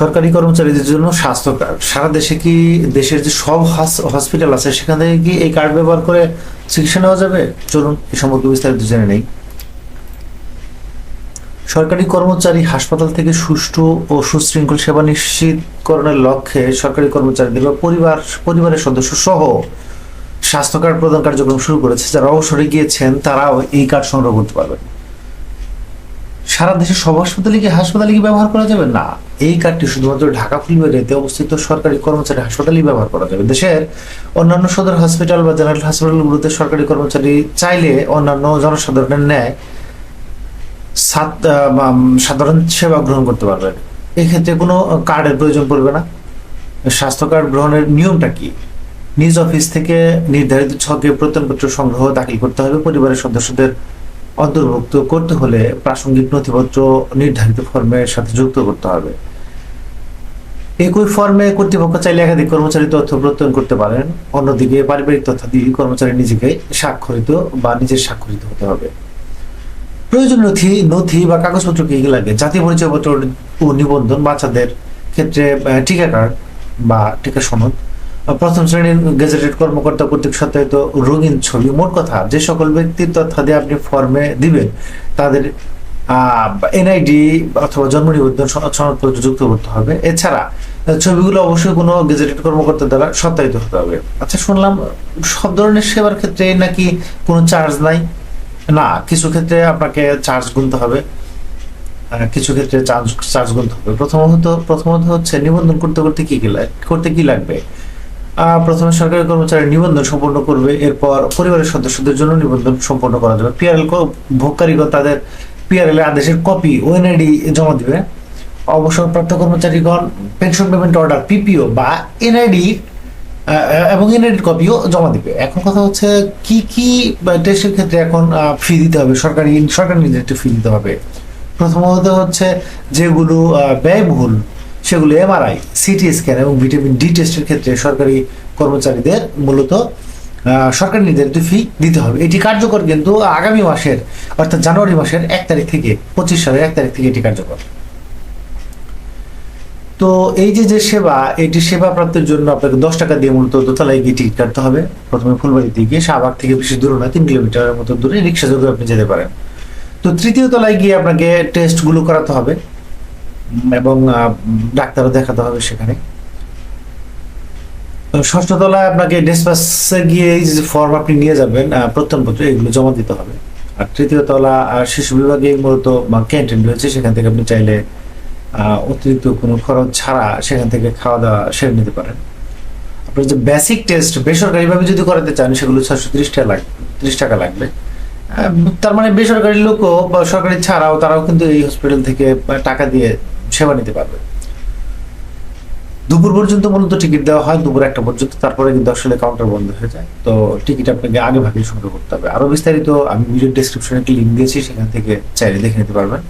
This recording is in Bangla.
সরকারি কর্মচারীদের জন্য স্বাস্থ্য কার্ড সারা দেশে কি দেশের যে সব হসপিটাল আছে, সেখান কি এই কার্ড ব্যবহার করে চিকিৎসা নেওয়া যাবে? চলুন, এ সম্পর্কে বিস্তারিত জেনে নেই। সরকারি কর্মচারী হাসপাতাল থেকে সুষ্ঠু ও সুশৃঙ্খল সেবা নিশ্চিতকরণের লক্ষ্যে সরকারি কর্মচারীদের পরিবার, পরিবারের সদস্য সহ স্বাস্থ্য কার্ড প্রদান কার্যক্রম শুরু করেছে। যারা অবসরে গিয়েছেন, তারাও এই কার্ড সংগ্রহ করতে পারবেন। সারা দেশের সব হাসপাতালে কি হাসপাতালে কি ব্যবহার করা যাবে? না। এই কার্ডটি শুধুমাত্র ঢাকা ফুলবাড়িতে অবস্থিত সরকারি কর্মচারী হাসপাতালেই ব্যবহার করা যাবে। দেশের অন্যান্য সদর হসপিটাল বা জেনারেল হাসপাতালগুলোতে সরকারি কর্মচারী চাইলে অন্যান্য জনসাধারণের ন্যায় সাধারণ সেবা গ্রহণ করতে পারবেন। এক্ষেত্রে কোনো কার্ডের প্রয়োজন পড়বে না। স্বাস্থ্য কার্ড গ্রহণের নিয়মটা কি? নিজ অফিস থেকে নির্ধারিত ছকে প্রত্যয়নপত্র সংগ্রহ দাখিল করতে হবে। পরিবারের সদস্যদের অন্তর্ভুক্ত করতে হলে প্রাসঙ্গিক নথিপত্র নির্ধারিত ফর্মের সাথে যুক্ত করতে হবে। একই ফর্মে কর্তৃপক্ষ চাইলে একাধিক কর্মচারী তথ্য প্রত্যয়ন করতে পারেন, অন্যদিকে পারিবারিক তথ্য দিয়ে কর্মচারী নিজেকে স্বাক্ষরিত বা নিজের স্বাক্ষরিত হতে হবে। প্রয়োজন নথি নথি বা কাগজপত্র কি লাগে? জাতীয় পরিচয়পত্র ও নিবন্ধন বাচ্চাদের ক্ষেত্রে টিকা কার্ড বা টিকা সনদ প্রথম শ্রেণির গেজেটেড কর্মকর্তা কর্তৃক সত্যায়িত রঙিন ছবি। মোট কথা, যে সকল ব্যক্তির তথ্যাদি আপনি ফর্মে দিবেন, তাদের এনআইডি অথবা জন্ম নিবন্ধন সনদ- সনদপত্র যুক্ত করতে হবে। এছাড়া, ছবিগুলো অবশ্যই কোনো গেজেটেড কর্মকর্তা দ্বারা সত্যায়িত হতে হবে। আচ্ছা শুনলাম সব ধরনের সেবার ক্ষেত্রে নাকি কোনো চার্জ নাই? না, কিছু ক্ষেত্রে আপনাকে চার্জ গুনতে হবে। কিছু ক্ষেত্রে চার্জ চার্জ গুনতে হবে। প্রথমত প্রথমত হচ্ছে নিবন্ধন করতে করতে কি কি করতে কি লাগবে? প্রথমে সরকারি কর্মচারী নিবন্ধন সম্পন্ন করবে, এরপর পরিবারের সদস্যদের জন্য নিবন্ধন সম্পন্ন করা যাবে। পিআরএল ভোগকারীগণ তাদের পিআরএল আদেশের কপি ওএনআইডি জমা দিবে। অবসরপ্রাপ্ত কর্মচারীগণ পেনশন পেমেন্ট অর্ডার পিপিও বা এনআইডি এবং এনআইডির কপিও জমা দিবে। এখন কথা হচ্ছে কি কি টেস্টের ক্ষেত্রে এখন ফি দিতে হবে, সরকারি সরকারি নির্ধারিত ফি দিতে হবে। প্রথমত হচ্ছে যেগুলো ব্যয়বহুল সেগুলো এমআরআই সিটি স্ক্যান এবং ভিটামিন ডি টেস্টের ক্ষেত্রে সরকারি কর্মচারীদের মূলত সরকারি নির্ধারিত ফি দিতে হবে। এটি কার্যকর কিন্তু আগামী মাসের, অর্থাৎ জানুয়ারি মাসের এক তারিখ থেকে, পঁচিশ সালের এক তারিখ থেকে এটি কার্যকর। তো এই যে যে সেবা, এটি সেবা প্রাপ্তির জন্য আপনাকে দশ টাকা দিয়ে মূলত দোতলায় গিয়ে টিকিট কাটতে হবে। প্রথমে ফুলবাড়িতে গিয়ে শাহবাগ থেকে বেশি দূর নয়, তিন কিলোমিটারের মতো দূরে রিক্সা যোগে আপনি যেতে পারেন। তো তৃতীয় তলায় গিয়ে আপনাকে টেস্টগুলো করাতে হবে। এবং ডাক্তারও দেখাতে হবে সেখানে। ষষ্ঠ তলায় আপনাকে ডেসপাসে গিয়ে এই যে ফর্ম আপনি নিয়ে যাবেন প্রত্যয়নপত্র, এগুলো জমা দিতে হবে। আর তৃতীয় তলা আর শিশু বিভাগে মূলত ক্যান্টিন রয়েছে, সেখান থেকে আপনি চাইলে অতিরিক্ত কোনো খরচ ছাড়া সেখান থেকে খাওয়া দাওয়া সেরে নিতে পারেন। আপনার যে বেসিক টেস্ট বেসরকারিভাবে যদি করাতে চান, সেগুলো ছশো ত্রিশ টাকা লাগবে ত্রিশ টাকা লাগবে। তার মানে বেসরকারি লোকও বা সরকারি ছাড়াও তারাও কিন্তু এই হসপিটাল থেকে টাকা দিয়ে সেবা নিতে পারবে। দুপুর পর্যন্ত মূলত টিকিট দেওয়া হয়, দুপুর একটা পর্যন্ত, তারপরে কিন্তু আসলে কাউন্টার বন্ধ হয়ে যায়। তো টিকিট আপনাকে আগে ভাগে সংগ্রহ করতে হবে। আরও বিস্তারিত আমি ভিডিও ডিসক্রিপশনে একটি লিঙ্ক দিয়েছি, সেখান থেকে চাইলে দেখে নিতে পারবেন।